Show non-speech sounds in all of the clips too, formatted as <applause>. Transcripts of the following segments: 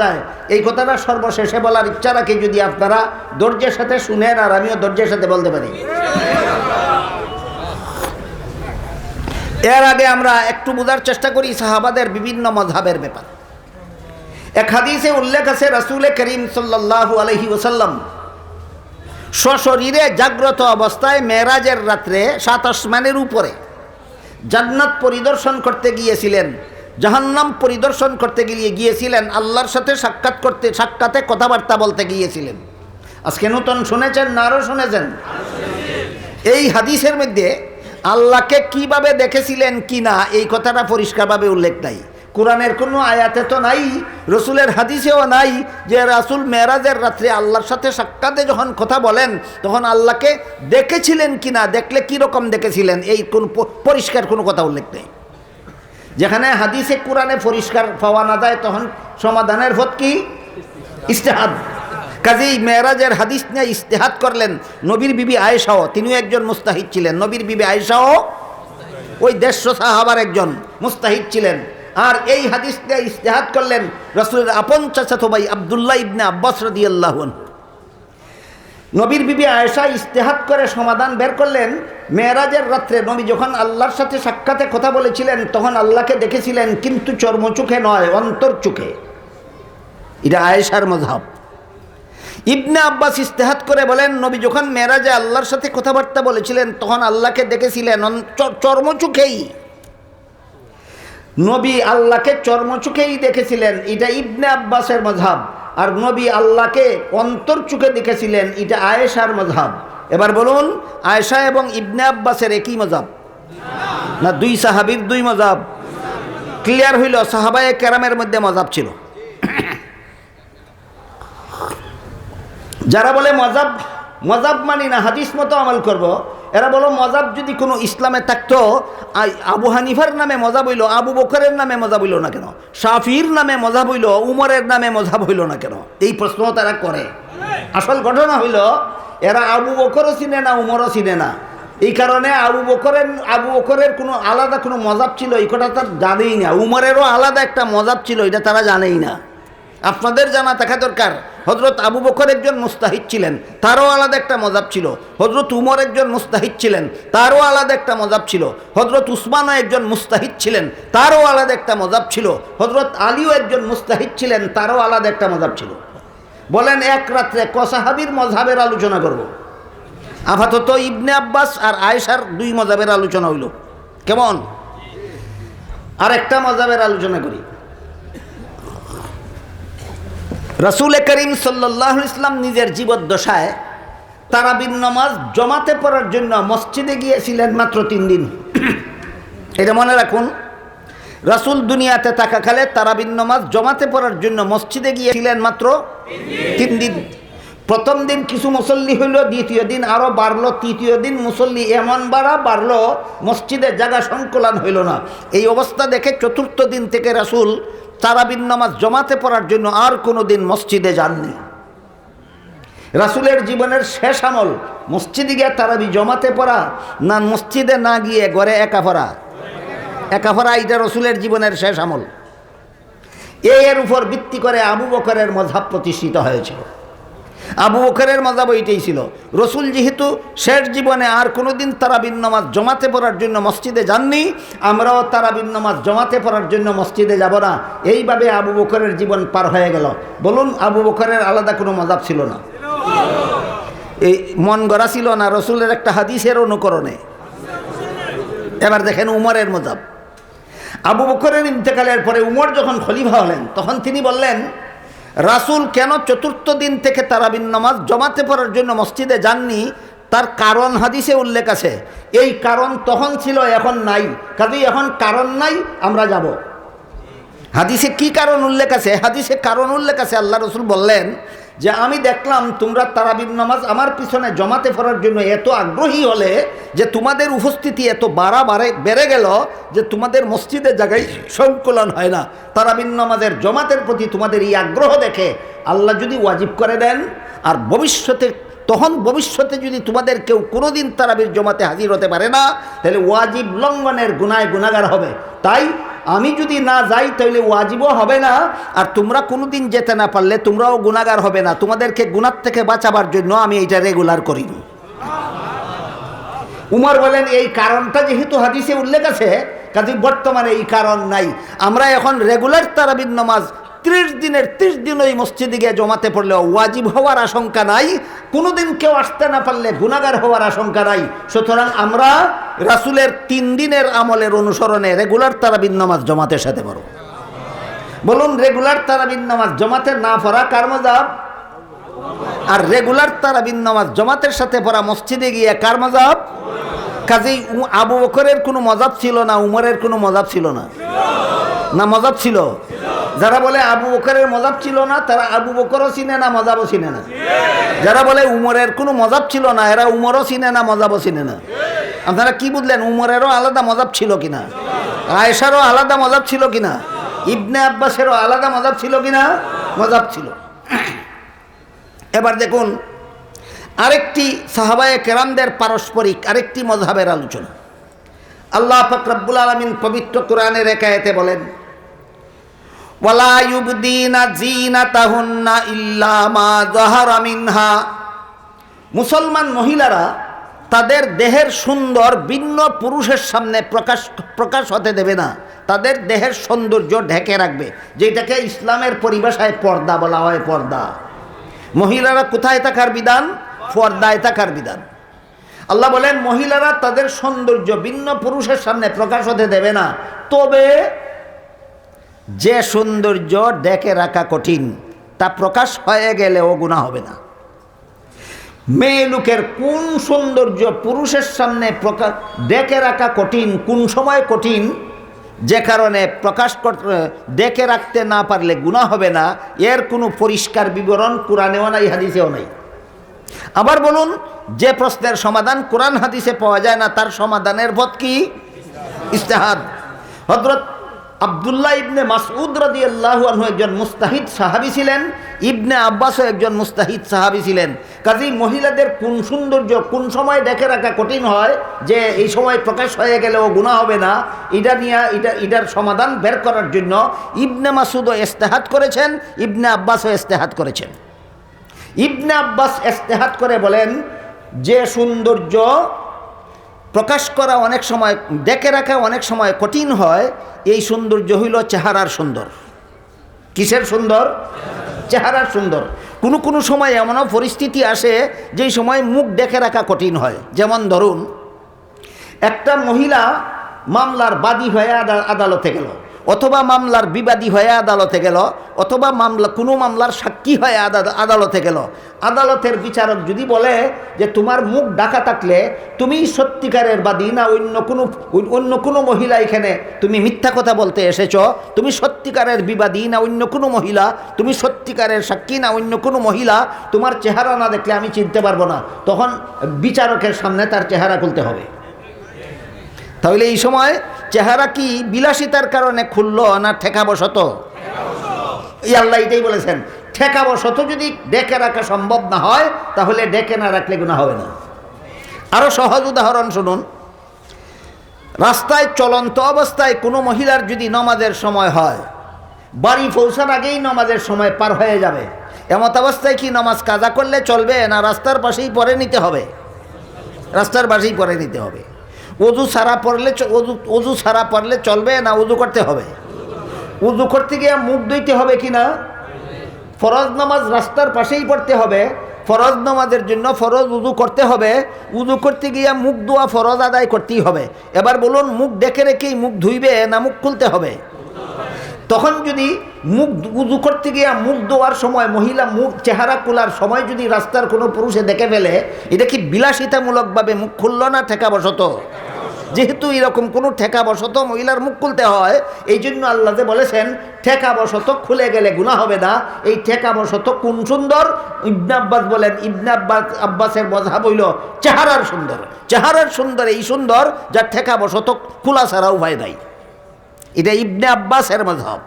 যায়। এই কথাটা সর্বশেষে বলার ইচ্ছা রাখি যদি আপনারা ধৈর্যের সাথে শুনেন আর আমিও ধৈর্যের সাথে বলতে পারি। এর আগে আমরা একটু বোঝার চেষ্টা করি সাহাবাদের বিভিন্ন মধাবের ব্যাপার। এক হাদিসে উল্লেখ আছে, রাসুলে করিম সাল্লাল্লাহু আলহি ওসাল্লাম সশরীরে জাগ্রত অবস্থায় মেরাজের রাত্রে সাত আসমানের উপরে জান্নাত পরিদর্শন করতে গিয়েছিলেন। জাহান্নাম পরিদর্শন করতে গিয়ে গিয়েছিলেন, আল্লাহর সাথে সাক্ষাৎ করতে, সাক্ষাতে কথাবার্তা বলতে গিয়েছিলেন। আজকে নতুন শুনেছেন না আরও শুনেছেন? এই হাদিসের মধ্যে আল্লাহকে কীভাবে দেখেছিলেন কি না, এই কথাটা পরিষ্কারভাবে উল্লেখ নাই। কোরআনের কোনো আয়াতে তো নাই, রসুলের হাদিসেও নাই যে রাসুল মেরাজের রাত্রে আল্লাহর সাথে সাক্ষাতে যখন কথা বলেন, তখন আল্লাহকে দেখেছিলেন কি না, দেখলে কীরকম দেখেছিলেন, এই কোন পরিষ্কার কোনো কথা উল্লেখ নেই। যেখানে হাদিসে কোরআনে পরিষ্কার পাওয়া না যায়, তখন সমাধানের পথ কি? ইস্তেহাদ। কাজেই মেয়েরাজের হাদিস নিয়ে ইস্তেহাদ করলেন নবীর বিবি আয়েশাও, তিনিও একজন মুস্তাহিদ ছিলেন। নবীর বিবি আয়েশাও ওই দেড়শো সাহাবার একজন মুস্তাহিদ ছিলেন। আর এই হাদিস নিয়ে ইস্তেহাদ করলেন রসুলের আপন চাচাতো ভাই আবদুল্লাহ ইবনে আব্বাস রদি আল্লাহন নবীর বিবি আয়েশা ইস্তেহাত করে সমাধান বের করলেন। মেয়েরাজের রাত্রে নবী যখন আল্লাহর সাথে সাক্ষাতে কথা বলেছিলেন, তখন আল্লাহকে দেখেছিলেন, কিন্তু চর্মচোখে নয়, অন্তর চোখে। এটা আয়েশার মজাব ইবনে আব্বাস ইস্তেহাত করে বলেন, নবী যখন মেয়েরাজে আল্লাহর সাথে কথাবার্তা বলেছিলেন, তখন আল্লাহকে দেখেছিলেন, অন- চ- নবী আল্লাহকে চর্মচোখেই দেখেছিলেন। এটা ইবনে আব্বাসের মজাব আর নবী আল্লাহকে অন্তর চোখে দেখেছিলেন, এটা আয়েশার মজাব এবার বলুন, আয়েশা এবং ইবনে আব্বাসের একই মজাব না, দুই সাহাবির দুই মজাব ক্লিয়ার হইল, সাহাবায়ে ক্যারামের মধ্যে মজাব ছিল। যারা বলে মজাব মজাব মানি না, হাদিস মতো আমল করব। এরা বলো, মজাব যদি কোনো ইসলামে থাকতো আবু হানিফার নামে মজা বইল আবু বকরের নামে মজা বইল না কেন? শাফির নামে মজা বইল উমরের নামে মজা হইল না কেন? এই প্রশ্ন তারা করে। আসল ঘটনা হইল, এরা আবু বকরও চিনে না, উমরও চিনে না। এই কারণে আবু বকরের আবু বকরের কোনো আলাদা কোনো মজাব ছিল, এই কথা তার জানেই না। উমরেরও আলাদা একটা মজাব ছিল, এটা তারা জানেই না। আপনাদের জানা থাকা দরকার। হজরত আবু বকর একজন মুস্তাহিদ ছিলেন, তারও আলাদা একটা মজাব ছিল। হজরত উমর একজন মুস্তাহিদ ছিলেন, তারও আলাদা একটা মজাব ছিল। হজরত উসমানও একজন মুস্তাহিদ ছিলেন, তারও আলাদা একটা মজাব ছিল। হজরত আলীও একজন মুস্তাহিদ ছিলেন, তারও আলাদা একটা মজাব ছিল। বলেন, এক রাত্রে কসাহাবির মজাবের আলোচনা করব? আপাতত ইবনে আব্বাস আর আয়েশার দুই মজাবের আলোচনা হইল। কেমন? আর একটা মজাবের আলোচনা করি। রসুল করিম সাল্লাহ ইসলাম নিজের জীবদ্দশায় তারাবিন নামাজ জমাতে পড়ার জন্য মসজিদে গিয়েছিলেন মাত্র তিন দিন। এটা মনে রাখুন, রাসুল দুনিয়াতে থাকাকালে তারাবিন নামাজ জমাতে পড়ার জন্য মসজিদে গিয়েছিলেন মাত্র তিন দিন। প্রথম দিন কিছু মুসল্লি হইল, দ্বিতীয় দিন আরও বাড়লো, তৃতীয় দিন মুসল্লি এমন বাড়া বাড়লো মসজিদের জায়গা সংকলন হইল না। এই অবস্থা দেখে চতুর্থ দিন থেকে রাসুল তারাবিন নামাজ জমাতে পড়ার জন্য আর কোনো দিন মসজিদে যাননি। রাসুলের জীবনের শেষ আমল, মসজিদে গিয়ে তারাবি জমাতে পড়া না মসজিদে না গিয়ে ঘরে একা পড়া একা পড়া এটা রসুলের জীবনের শেষ আমল। এর উপর ভিত্তি করে আবু বকরের মজাব প্রতিষ্ঠিত হয়েছিল। আবু বকরের মজাব ওইটাই ছিল। রসুল যেহেতু শেষ জীবনে আর কোনো কোনোদিন তারাবিন নামাজ জমাতে পড়ার জন্য মসজিদে যাননি, আমরাও তারাবিন নামাজ জমাতে পড়ার জন্য মসজিদে যাব না। এইভাবে আবু বকরের জীবন পার হয়ে গেল। বলুন, আবু বকরের আলাদা কোনো মজাব ছিল না। এই মন গড়া ছিল না রসুলের একটা হাদিসের অনুকরণে। এবার দেখেন উমরের মজাব। আবু বকরের ইন্তেকালের পরে উমর যখন খলিফা হলেন, তখন তিনি বললেন রাসুল কেন চতুর্থ দিন থেকে তারাবিন নামাজ জমাতে পড়ার জন্য মসজিদে যাননি? তার কারণ হাদিসে উল্লেখ আছে। এই কারণ তখন ছিল, এখন নাই। কাজেই এখন কারণ নাই, আমরা যাব। হাদিসে কি কারণ উল্লেখ আছে? হাদিসে কারণ উল্লেখ আছে, আল্লাহ রসুল বললেন যে, আমি দেখলাম তোমরা তারাবিন নামাজ আমার পিছনে জমাতে ফেরার জন্য এত আগ্রহী হলে যে তোমাদের উপস্থিতি এত বাড়া বাড়ে, বেড়ে গেল যে তোমাদের মসজিদের জায়গায় সংকলন হয় না। তারাবিন নামাজের জমাতের প্রতি তোমাদের এই আগ্রহ দেখে আল্লাহ যদি ওয়াজিব করে দেন, আর ভবিষ্যতে, তখন ভবিষ্যতে যদি তোমাদের কেউ কোনোদিন তারাবির জমাতে হাজির হতে পারে না, তাহলে ওয়াজিব লঙ্ঘনের গুনায় গুণাগার হবে। তাই আমি যদি না যাই তাহলে ওয়াজিবও হবে না। আর তোমরা কোনো দিন যেতে না পারলে তোমরাও গুণাগার হবে না। তোমাদেরকে গুণার থেকে বাঁচাবার জন্য আমি এটা রেগুলার করি। উমর বলেন, এই কারণটা যেহেতু হাদিসে উল্লেখ আছে কাজে বর্তমানে এই কারণ নাই। আমরা এখন রেগুলার তারাবির নামাজ ত্রিশ দিনের ত্রিশ দিন ওই মসজিদে গিয়ে জমাতে পড়লে ওয়াজিব হওয়ার আশঙ্কা নাই, কোনোদিন কেউ আসতে না পারলে গুণাগার হওয়ার আশঙ্কা নাই। সুতরাং আমরা রাসুলের তিন দিনের আমলের অনুসরণে রেগুলার তারাবির নামাজ জমাতের সাথে পড়ব। বলুন, রেগুলার তারাবির নামাজ জমাতে না পড়া কার মজাব? আর রেগুলার তারাবিন নামাজ জমাতের সাথে পড়া মসজিদে গিয়ে কার মজাব? কাজেই আবু বকরের কোনো মজাব ছিল না, উমরের কোনো মজাব ছিল না। না, মজাব ছিল? যারা বলে আবু বকরের মজাব ছিল না, তারা আবু বকরও চিনে না, মজাবও চিনে না। যারা বলে উমরের কোনো মজাব ছিল না, এরা উমরও চিনে না, মজাবও চিনে না। আপনারা কি বুঝলেন, উমরেরও আলাদা মজাব ছিল কিনা? আয়েশারও আলাদা মজাব ছিল কিনা? ইবনে আব্বাসেরও আলাদা মজাব ছিল কিনা? মজাব ছিল। এবার দেখুন, আরেকটি সাহাবায়ে কেরামদের পারস্পরিক, আরেকটি মজাবের আলোচনা। আল্লাহ ফকরাবুল আলমিন পবিত্র কোরআনের একায়েতে বলেন ওয়ালা ইউবদিনা জিনাতাহুন্না ইল্লা মা যাহারা মিনহা। মুসলমান মহিলারা তাদের দেহের সুন্দর ভিন্ন পুরুষের সামনে প্রকাশ প্রকাশ হতে দেবে না। তাদের দেহের সৌন্দর্য ঢেকে রাখবে, যেটাকে ইসলামের পরিভাষায় পর্দা বলা হয়, পর্দা। মহিলারা কোথায় থাকার বিধান? পর্দায় থাকার বিধান। আল্লাহ বলেন, মহিলারা তাদের সৌন্দর্য ভিন্ন পুরুষের সামনে প্রকাশ হতে দেবে না। তবে যে সৌন্দর্য ডেকে রাখা কঠিন, তা প্রকাশ হয়ে গেলেও গুণা হবে না। মেয়ে লোকের কোন সৌন্দর্য পুরুষের সামনে প্রকাশ ডেকে রাখা কঠিন, কোন সময় কঠিন, যে কারণে প্রকাশ ডেকে রাখতে না পারলে গুণা হবে না, এর কোনো পরিষ্কার বিবরণ কোরআনেও নাই, হাদিসেও নাই। আবার বলুন, যে প্রশ্নের সমাধান কোরআন হাদিসে পাওয়া যায় না, তার সমাধানের পথ কি? ইস্তেহাদ। হজরত আবদুল্লাহ ইবনে মাসউদ রাদি আল্লাহ আনহু একজন মুস্তাহিদ সাহাবি ছিলেন, ইবনে আব্বাসও একজন মুস্তাহিদ সাহাবি ছিলেন। কাজেই মহিলাদের কোন সৌন্দর্য, কোন সময় দেখে রাখা কঠিন হয় যে এই সময় প্রকাশ হয়ে গেলেও গুণা হবে না, এটা নিয়ে, এটা, এটার সমাধান বের করার জন্য ইবনে মাসুদও ইস্তেহাত করেছেন, ইবনে আব্বাসও ইস্তেহাত করেছেন। ইবনে আব্বাস ইস্তেহাত করে বলেন, যে সৌন্দর্য প্রকাশ করা অনেক সময়, দেখে রাখা অনেক সময় কঠিন হয়, এই সৌন্দর্য হইল চেহারার সুন্দর। কিসের সুন্দর? চেহারার সুন্দর। কোনো কোনো সময় এমনও পরিস্থিতি আসে, যেই সময় মুখ ডেকে রাখা কঠিন হয়। যেমন ধরুন, একটা মহিলা মামলার বাদী হয়ে আদা- আদালতে গেল। অথবা মামলার বিবাদী হয়ে আদালতে গেল, অথবা মামলা, কোনো মামলার সাক্ষী হয়ে আদালতে গেল। আদালতের বিচারক যদি বলে যে তোমার মুখ ডাকা থাকলে তুমি সত্যিকারের বাদী, না অন্য কোনো অন্য কোনো মহিলা এখানে তুমি মিথ্যা কথা বলতে এসেছ, তুমি সত্যিকারের বিবাদী, না অন্য কোনো মহিলা, তুমি সত্যিকারের সাক্ষী, না অন্য কোনো মহিলা, তোমার চেহারা না দেখলে আমি চিনতে পারব না। তখন বিচারকের সামনে তার চেহারা খুলতে হবে। তাহলে এই সময় চেহারা কি বিলাসিতার কারণে খুললো না ঠেকাবশত? এই আল্লাহ এটাই বলেছেন, ঠেকাবশত যদি ডেকে রাখা সম্ভব না হয়, তাহলে ডেকে না রাখলে গুণা হবে না। আরও সহজ উদাহরণ শুনুন, রাস্তায় চলন্ত অবস্থায় কোনো মহিলার যদি নমাজের সময় হয়, বাড়ি পৌঁছার আগেই নমাজের সময় পার হয়ে যাবে। এমত অবস্থায় কি নমাজ কাজা করলে চলবে না রাস্তার পাশেই পরে নিতে হবে? রাস্তার পাশেই পরে নিতে হবে। অজু সারা পড়লে অজু অজু সারা পড়লে চলবে না উজু করতে হবে? উজু করতে গিয়ে মুখ ধুইতে হবে কি না? ফরজ নামাজ রাস্তার পাশেই পড়তে হবে। ফরজ নামাজের জন্য ফরজ উজু করতে হবে। উজু করতে গিয়ে মুখ ধোয়া ফরজ আদায় করতেই হবে। এবার বলুন, মুখ ডেকে রেখেই মুখ ধুইবে না মুখ খুলতে হবে? তখন যদি মুখ উজু করতে গিয়ে মুখ ধোয়ার সময় মহিলা মুখ, চেহারা খোলার সময় যদি রাস্তার কোনো পুরুষে দেখে ফেলে, এটা কি বিলাসিতামূলকভাবে মুখ খুলল না ঠেকাবশত? যেহেতু এরকম কোনো ঠেকাবশত মহিলার মুখ খুলতে হয়, এই জন্য আল্লাহ বলেছেন, ঠেকাবশত খুলে গেলে গুণা হবে না। এই ঠেকাবশত কোন সুন্দর? ইবনা আব্বাস বলেন, ইবনা আব্বাস, আব্বাসের মজাব বইল চেহারার সুন্দর। চেহারার সুন্দর এই সুন্দর যা ঠেকাবশত খোলা ছাড়া উভয় নাই। এটা ইবনে আব্বাসের মজহব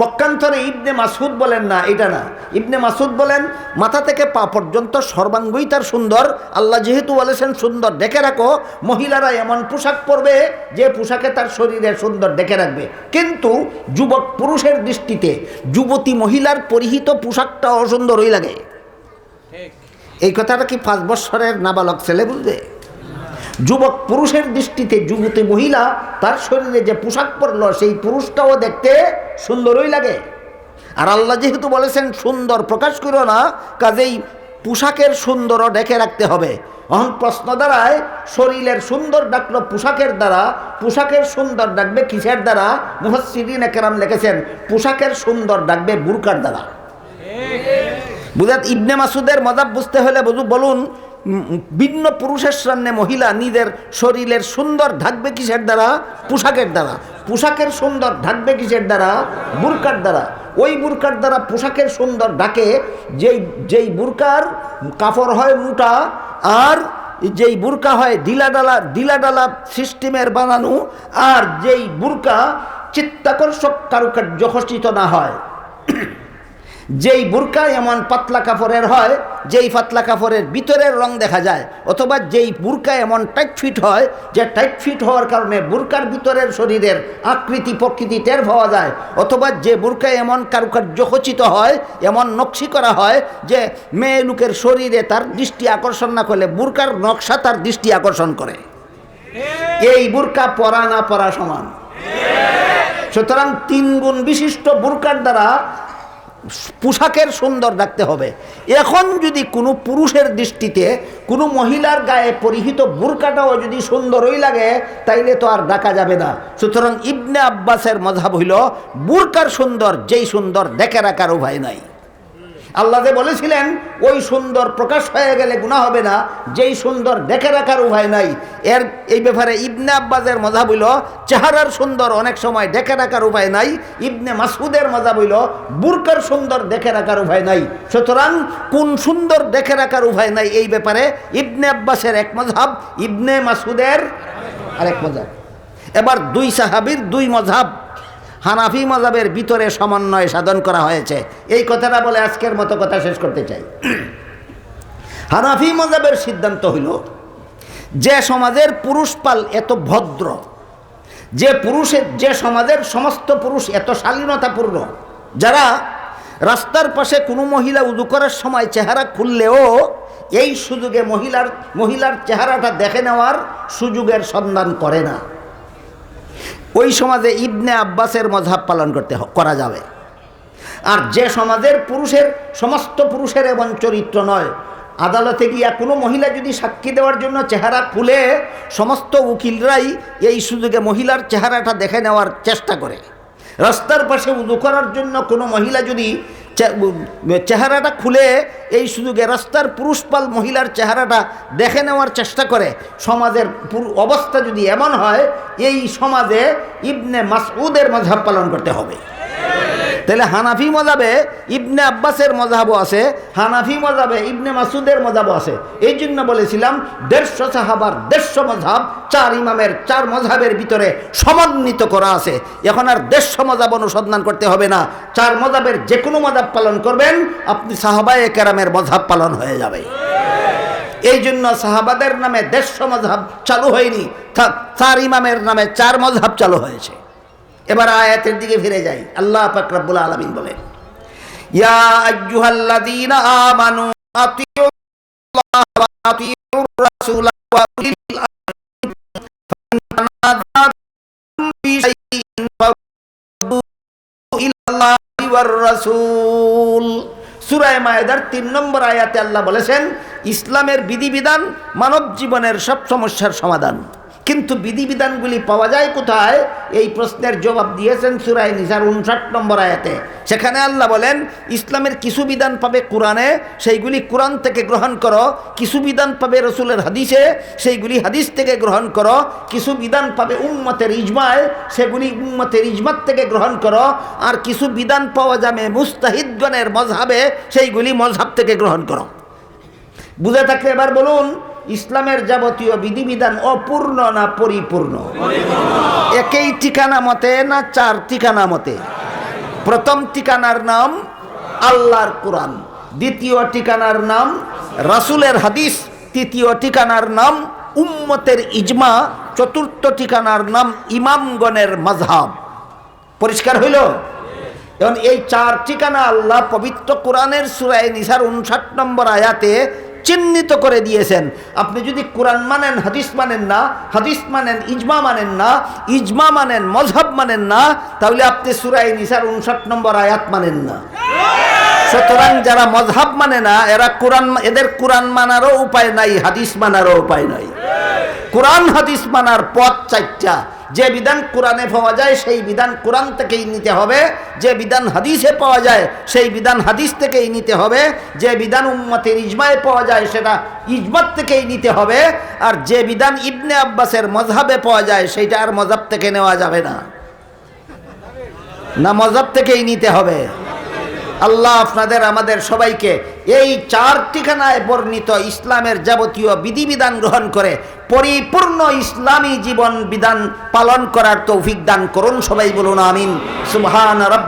পক্ষান্তরে ইবনে মাসুদ বলেন, না, এটা না। ইবনে মাসুদ বলেন, মাথা থেকে পা পর্যন্ত সর্বাঙ্গই তার সুন্দর। আল্লাহ যেহেতু বলেছেন সুন্দর ডেকে রাখো, মহিলারা এমন পোশাক পরবে যে পোশাকে তার শরীরে সুন্দর ডেকে রাখবে। কিন্তু যুবক পুরুষের দৃষ্টিতে যুবতী মহিলার পরিহিত পোশাকটা অসুন্দরই লাগে। এই কথাটা কি পাঁচ বৎসরের নাবালক ছেলে বুঝবে যুবক পুরুষের দৃষ্টিতে যুবতী মহিলা তার শরীরে যে পোশাক পরলো, সেই পুরুষটাও দেখতে সুন্দরই লাগে। আর আল্লাহ যেহেতু বলেছেন, সুন্দর প্রকাশ করো না, কাজেই পোশাকের সুন্দরও ডেকে রাখতে হবে। এখন প্রশ্ন দ্বারায় শরীরের সুন্দর ডাকলো পোশাকের দ্বারা, পোশাকের সুন্দর ডাকবে কিসের দ্বারা? মুহসিদিন একরাম লিখেছেন, পোশাকের সুন্দর ডাকবে বুরকার দ্বারা। বুঝাত ইবনে মাসুদের মজাব বুঝতে হলে বলুন ভিন্ন পুরুষের সামনে মহিলা নিজের শরীরের সুন্দর ঢাকবে কিসের দ্বারা? পোশাকের দ্বারা। পোশাকের সুন্দর ঢাকবে কিসের দ্বারা? বুরকার দ্বারা। ওই বুরকার দ্বারা পোশাকের সুন্দর ঢাকে যেই যেই বুরকার কাপড় হয় মোটা, আর যেই বুরকা হয় ডিলাডালা ডিলাডালা সিস্টেমের বানানো, আর যেই বুরকা চিত্তাকর্ষক কারুকার্য খচিত না হয়। <clears throat> যেই বুরকা এমন পাতলা কাপড়ের হয় যেই ফাতলা কাপড়ের ভিতরের রং দেখা যায়, অথবা যেই বুরকা এমন টাইট ফিট হয়, যে টাইট ফিট হওয়ার কারণে বুরকার ভিতরের শরীরের আকৃতি, প্রকৃতি টের পাওয়া যায়, অথবা যে বুরকা এমন কারুকার্য খচিত হয়, এমন নকশি করা হয়, যে মেয়ে লোকের শরীরে তার দৃষ্টি আকর্ষণ না করলে বুরকার নকশা তার দৃষ্টি আকর্ষণ করে। এই বুরকা পরা না পরা সমান। সুতরাং তিন গুণ বিশিষ্ট বুরকার দ্বারা পোশাকের সুন্দর দেখতে হবে। এখন যদি কোনো পুরুষের দৃষ্টিতে কোনো মহিলার গায়ে পরিহিত বুরকাটাও যদি সুন্দরই লাগে, তাইলে তো আর দেখা যাবে না। সুতরাং ইবনে আব্বাসের মজাব হইল, বুরকার সুন্দর, যেই সুন্দর দেখে রাখার উভয় নাই। আল্লাহ যে বলেছিলেন, ওই সুন্দর প্রকাশ হয়ে গেলে গুণা হবে না, যেই সুন্দর দেখে রাখার উপায় নাই। এর, এই ব্যাপারে ইবনে আব্বাসের মজা বইল চেহারার সুন্দর অনেক সময় দেখে রাখার উপায় নাই, ইবনে মাসুদের মজা বইল বুরকার সুন্দর দেখে রাখার উপায় নাই। সুতরাং, কোন সুন্দর দেখে রাখার উপায় নাই এই ব্যাপারে ইবনে আব্বাসের এক মজাব, ইবনে মাসুদের আরেক মজাব। এবার দুই সাহাবির দুই মজাব। হানাফি মজাবের ভিতরে সমন্বয় সাধন করা হয়েছে। এই কথাটা বলে আজকের মতো কথা শেষ করতে চাই। হানাফি মজাবের সিদ্ধান্ত হইল, যে সমাজের পুরুষ পাল এত ভদ্র, যে পুরুষের, যে সমাজের সমস্ত পুরুষ এত শালীনতাপূর্ণ, যারা রাস্তার পাশে কোনো মহিলা উদু করার সময় চেহারা খুললেও এই সুযোগে মহিলার মহিলার চেহারাটা দেখে নেওয়ার সুযোগের সন্ধান করে না। ওই সমাজে ইবনে আব্বাসের মজাব পালন করতে করা যাবে। আর যে সমাজের পুরুষের, সমস্ত পুরুষের এমন চরিত্র নয়, আদালতে গিয়া কোনো মহিলা যদি সাক্ষী দেওয়ার জন্য চেহারা খুলে, সমস্ত উকিলরাই এই সুযোগে মহিলার চেহারাটা দেখে নেওয়ার চেষ্টা করে। রাস্তার পাশে উদু করার জন্য কোনো মহিলা যদি চেহারাটা খুলে এই সুযোগে রাস্তার পুরুষপাল মহিলার চেহারাটা দেখে নেওয়ার চেষ্টা করে। সমাজের অবস্থা যদি এমন হয়, এই সমাজে ইবনে মাসউদের মজাব পালন করতে হবে। তাহলে হানাফি মজাবে ইবনে আব্বাসের মজাবও আছে, হানাফি মজাবে ইবনে মাসুদের মজাবও আছে। এই জন্য বলেছিলাম, দেড়শো সাহাবার, দেড়শো মজাব, চার ইমামের, চার মজাবের ভিতরে সমন্বিত করা আছে। এখন আর দেড়শো মজাব অনুসন্ধান করতে হবে না। চার মজাবের যে কোনো মজাব পালন করবেন, আপনি সাহাবায়ে কেরামের মজাব পালন হয়ে যাবে। এই জন্য সাহাবাদের নামে দেড়শো মজাব চালু হয়নি। চার ইমামের নামে চার মজাব চালু হয়েছে। এবার আয়াতের দিকে ফিরে যাই। আল্লাহ পাক রব্বুল আলামিন বলেন, ইয়া আইয়ুহাল্লাযীনা আমানু আতিউল্লাহ ওয়া আতিউর রাসূলা ওয়া উলিল আমরি ফাইন তানাযাতুম ফি শাইইন ফারুদ্দুহু ইলাল্লাহি ওয়ার রাসূল সূরা মায়েদার তিন নম্বর আয়াতে আল্লাহ বলেছেন, ইসলামের বিধিবিধান মানব জীবনের সব সমস্যার সমাধান। কিন্তু বিধিবিধানগুলি পাওয়া যায় কোথায়? এই প্রশ্নের জবাব দিয়েছেন সুরাই নিসার উনষাট নম্বর আয়াতে। সেখানে আল্লাহ বলেন, ইসলামের কিছু বিধান পাবে কোরআনে, সেইগুলি কোরআন থেকে গ্রহণ করো। কিছু বিধান পাবে রসুলের হাদিসে, সেইগুলি হাদিস থেকে গ্রহণ করো। কিছু বিধান পাবে উম্মতের ইজমায়, সেগুলি উম্মতের ইজমাত থেকে গ্রহণ করো। আর কিছু বিধান পাওয়া যাবে মুস্তাহিদগণের মজহাবে সেইগুলি মজহাব থেকে গ্রহণ করো। বুঝে থাকলে এবার বলুন ইসলামের যাবতীয় বিধিবিধান অপূর্ণ না পরিপূর্ণ? একই ঠিকানা মতে না চার ঠিকানা মতে? প্রথম ঠিকানার নাম আল্লাহর কোরআন, দ্বিতীয় ঠিকানার নাম রাসুলের হাদিস, তৃতীয় ঠিকানার নাম উম্মতের ইজমা, চতুর্থ ঠিকানার নাম ইমামগণের মজহাব পরিষ্কার হইল? এখন এই চার ঠিকানা আল্লাহ পবিত্র কোরআনের সুরায় নিসার উনষাট নম্বর আয়াতে চিহ্নিত করে দিয়েছেন। আপনি যদি কোরআন মানেন, হাদিস মানেন না, হাদিস মানেন, ইজমা মানেন না, ইজমা মানেন মজহব মানেন না, তাহলে আপনি সুরাই নিসার উনষাট নম্বর আয়াত মানেন না। সুতরাং যারা মজহাব মানে না, এরা কোরআন, এদের কোরআন মানারও উপায় নাই, হাদিস মানারও উপায় নাই। কোরআন, হাদিস মানার পথ চারটা। যে বিধান কোরআনে পাওয়া যায়, সেই বিধান কোরআন থেকেই নিতে হবে। যে বিধান হাদিসে পাওয়া যায়, সেই বিধান হাদিস থেকেই নিতে হবে। যে বিধান উম্মতের ইজমায় পাওয়া যায়, সেটা ইজমত থেকেই নিতে হবে। আর যে বিধান ইবনে আব্বাসের মজহাবে পাওয়া যায়, সেইটা আর মজাব থেকে নেওয়া যাবে না। না মজাব থেকেই নিতে হবে। আল্লাহ আপনাদের, আমাদের সবাইকে এই চার ঠিকানায় বর্ণিত ইসলামের যাবতীয় বিধিবিধান গ্রহণ করে পরিপূর্ণ ইসলামী জীবন বিধান পালন করার তৌফিক দান করুন সবাই বলুন, আমিন। সুহান রব